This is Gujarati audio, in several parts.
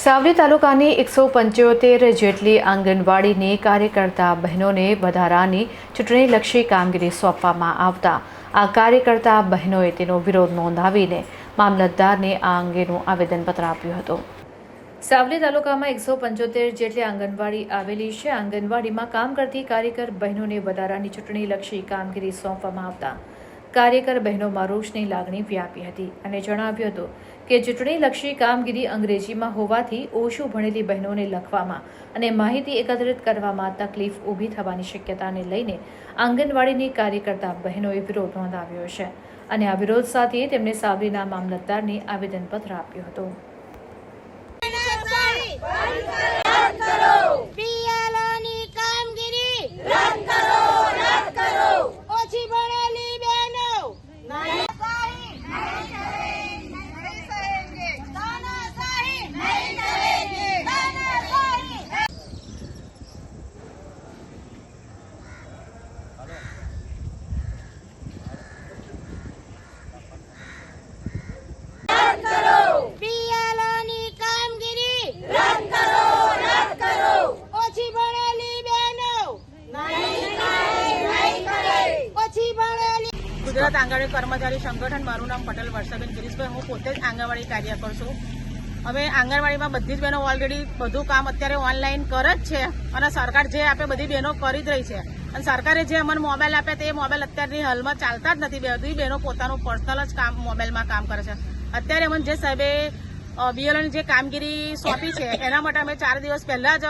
સાવલી તાલુકાની એકસો પંચોતેર જેટલી આંગણવાડીની કાર્યકર્તા બહેનોને વધારાની ચૂંટણીલક્ષી કામગીરી સોંપવામાં આવતા. આ કાર્યકર્તા બહેનોએ તેનો વિરોધ નોંધાવીને મામલતદારને આ અંગેનું આવેદનપત્ર આપ્યું હતું. સાવલી તાલુકામાં એકસો પંચોતેર જેટલી આંગણવાડી આવેલી છે. આંગણવાડીમાં કામ કરતી કાર્યકર બહેનોને વધારાની ચૂંટણીલક્ષી કામગીરી સોંપવામાં આવતા. કાર્યકર બહેનોમાં રોષની લાગણી વ્યાપી હતી અને જણાવ્યું હતું કે ચૂંટણીલક્ષી કામગીરી અંગ્રેજીમાં હોવાથી ઓછું ભણેલી બહેનોને લખવામાં અને માહિતી એકત્રિત કરવામાં તકલીફ ઊભી થવાની શક્યતાને લઈને આંગણવાડીની કાર્યકર્તા બહેનોએ વિરોધ નોંધાવ્યો છે. અને આ વિરોધ સાથે તેમણે સાવરીના મામલતદારને આવેદનપત્ર આપ્યું હતું પિયાલાની કામગીરી રદ કરો રદ કરો ઓછી ભણેલી બહેનો તાનાશાહી તાનાશાહી નહીં કરેંગે તાનાશાહી પિયાલાની કામગીરી રદ કરો રદ કરો ઓછી ભણેલી બહેનો ઓછી ભણેલી ગુજરાત આંગણવાડી કર્મચારી સંગઠન, મારું નામ પટેલ વર્ષાબેન ગિરીશભાઈ. હું પોતે જ આંગણવાડી કાર્યકર છું. હવે આંગણવાડીમાં બધી જ બહેનો ઓલરેડી બધું કામ અત્યારે ઓનલાઈન કરે જ છે અને સરકાર જે આપે બધી બહેનો કરી જ રહી છે. અને સરકારે જે અમને મોબાઈલ આપે તે મોબાઈલ અત્યારની હાલમાં ચાલતા જ નથી. બધી બહેનો પોતાનું પર્સનલ જ કામ મોબાઈલમાં કામ કરે છે. અત્યારે અમને જે સાહેબે બીએલઓની જે કામગીરી સોંપી છે, એના માટે અમે ચાર દિવસ પહેલા જ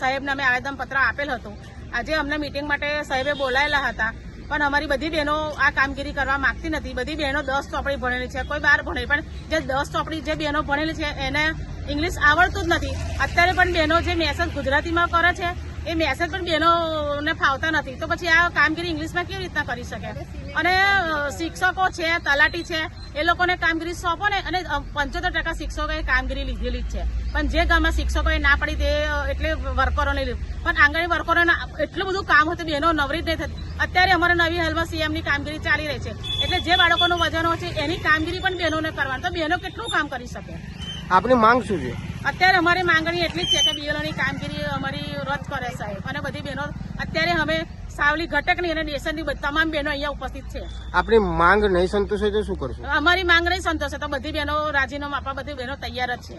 સાહેબને અમે આવેદનપત્ર આપેલ હતું. આજે અમને મિટિંગ માટે સાહેબે બોલાયેલા હતા. પણ અમારી બધી બહેનો આ કામગીરી કરવા માંગતી નથી. બધી બહેનો દસ ચોપડી ભણેલી છે. કોઈ બાર ભણેલી પણ જે દસ ચોપડી જે બહેનો ભણેલી છે, એને ઇંગ્લિશ આવડતું જ નથી. અત્યારે પણ બહેનો જે મેસેજ ગુજરાતીમાં કરે છે એ મેસેજ પણ બહેનોને ફાવતા નથી. તો પછી આ કામગીરી ઇંગ્લિશમાં કેવી રીતના કરી શકે? અને શિક્ષકો છે તલાટી છે એ લોકોને કામગીરી સોંપો ને અને પંચોતેર ટકા શિક્ષકોએ કામગીરી લીધેલી જ છે. પણ જે ગામમાં શિક્ષકોએ ના પડી તે એટલે વર્કરોને લીધું. પણ આંગણવાડી વર્કરોને એટલું બધું કામ હતું બહેનો નવરી જ નહીં થતી. અત્યારે અમારે નવી હાલમાં સીએમની કામગીરી ચાલી રહી છે. એટલે જે બાળકોનું વજન હોય છે એની કામગીરી પણ બહેનોને કરવાની. તો બહેનો કેટલું કામ કરી શકે? આપની માંગ શું છે? અત્યારે અમારી માંગણી એટલી જ છે કે બીએલઓની કામગીરી અમારી રદ કરે સાહેબ. અને બધી બહેનો અત્યારે અમે સાવલી ઘટકની અને દેશની તમામ બહેનો અહીંયા ઉપસ્થિત છે. આપણી માંગ નહીં સંતોષે તો શું કરશો? અમારી માંગ નહીં સંતોષે તો બધી બહેનો રાજીનામું આપવા બધી બહેનો તૈયાર જ છે.